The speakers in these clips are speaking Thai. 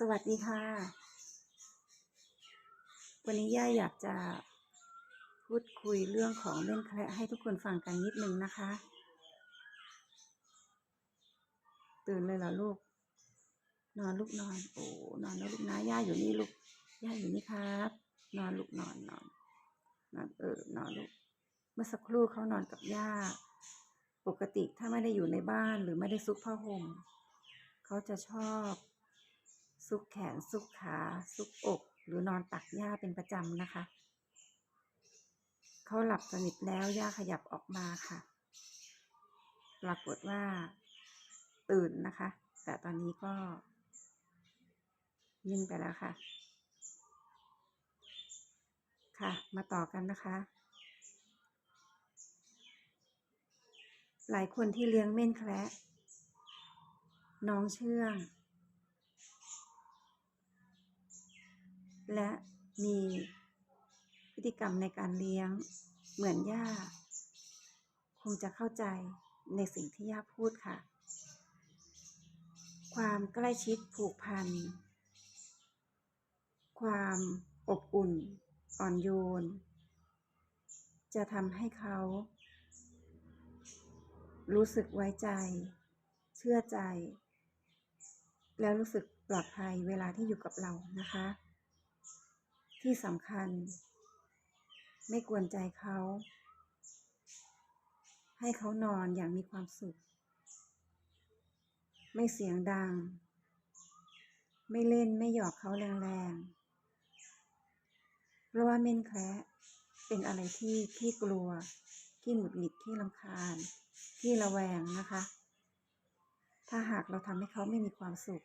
สวัสดีค่ะ วันนี้ย่าอยากจะพูดคุยเรื่องของเล่นแคระให้ทุกคนฟังกันนิดนึงนะคะ ตื่นเลยเหรอลูก นอนลูกนอน โอ้นอนแล้วลูกนะย่าอยู่นี่ลูกย่าอยู่นี่ครับ นอนลูกนอนนอนนอนเออนอนลูก เมื่อสักครู่เขานอนกับย่า ปกติถ้าไม่ได้อยู่ในบ้านหรือไม่ได้ซุกผ้าห่มเขาจะชอบ ซุกแขนซุกขาซุกอก หรือนอนตักย่าเป็นประจำนะคะ เขาหลับสนิทแล้วย่าขยับออกมาค่ะ ปรากฏว่าตื่นนะคะ แต่ตอนนี้ก็นิ่งไปแล้วค่ะ ค่ะ มาต่อกันนะคะ หลายคนที่เลี้ยงเม่นแคระน้องเชื่อง และมีพฤติกรรมในการเลี้ยงเหมือนย่า คงจะเข้าใจในสิ่งที่ย่าพูดค่ะ ความใกล้ชิดผูกพัน ความอบอุ่น อ่อนโยน จะทำให้เขา รู้สึกไว้ใจ เชื่อใจ แล้วรู้สึกปลอดภัยเวลาที่อยู่กับเรานะคะ ที่สำคัญ ไม่กวนใจเขา ให้เขานอนอย่างมีความสุข ไม่เสียงดัง ไม่เล่นไม่หยอกเขาแรงๆ เพราะว่าเม่นแคระเป็นอะไรที่ขี้กลัวขี้หงุดหงิดขี้ลำคาญขี้ระแวงนะคะ ถ้าหากเราทำให้เขาไม่มีความสุข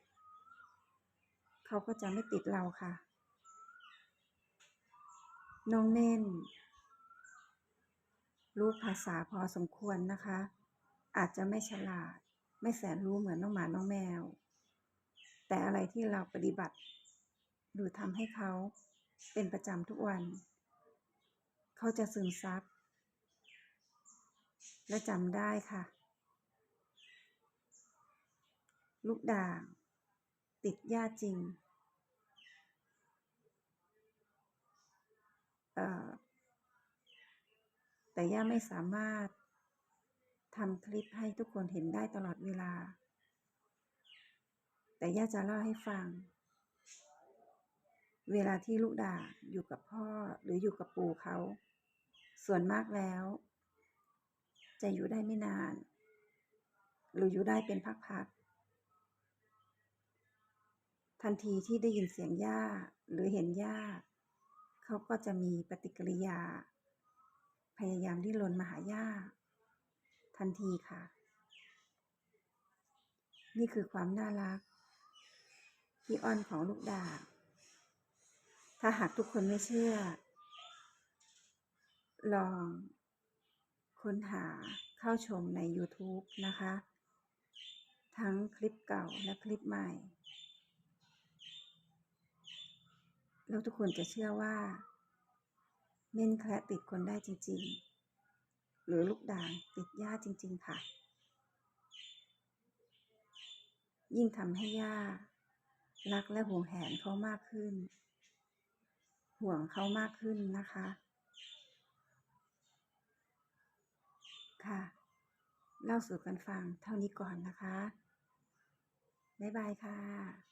เขาก็จะไม่ติดเราค่ะ น้องเม่น รู้ภาษาพอสมควรนะคะ อาจจะไม่ฉลาด ไม่แสนรู้เหมือนน้องหมาน้องแมว แต่อะไรที่เราปฏิบัติ หรือทำให้เขาเป็นประจำทุกวัน เขาจะซึมซับ และจำได้ค่ะ ลูกด่าง ติดหญ้าจริง เอ่อ แต่ย่าไม่สามารถทำคลิปให้ทุกคนเห็นได้ตลอดเวลา แต่ย่าจะเล่าให้ฟัง เวลาที่ลูกด่าอยู่กับพ่อหรืออยู่กับปู่เขา ส่วนมากแล้ว จะอยู่ได้ไม่นาน หรืออยู่ได้เป็นพักๆ ทันทีที่ได้ยินเสียงย่าหรือเห็นย่า เขาก็จะมีปฏิกิริยา พยายามดิ้นรนมาหายาทันทีค่ะ นี่คือความน่ารักที่อ้อนของลูกดางถ้าหากทุกคนไม่เชื่อ ลองค้นหาเข้าชมใน YouTube นะคะ ทั้งคลิปเก่าและคลิปใหม่ แล้วทุกคนจะเชื่อว่า เม่นแคระติดคนได้จริง ๆ หรือลูกด่างติดย่าจริง ๆ ค่ะ ยิ่งทำให้ย่ารักและห่วงแหนเขามากขึ้น ห่วงเขามากขึ้นนะคะ ค่ะ เล่าสู่กันฟังเท่านี้ก่อนนะคะ บ๊ายบายค่ะ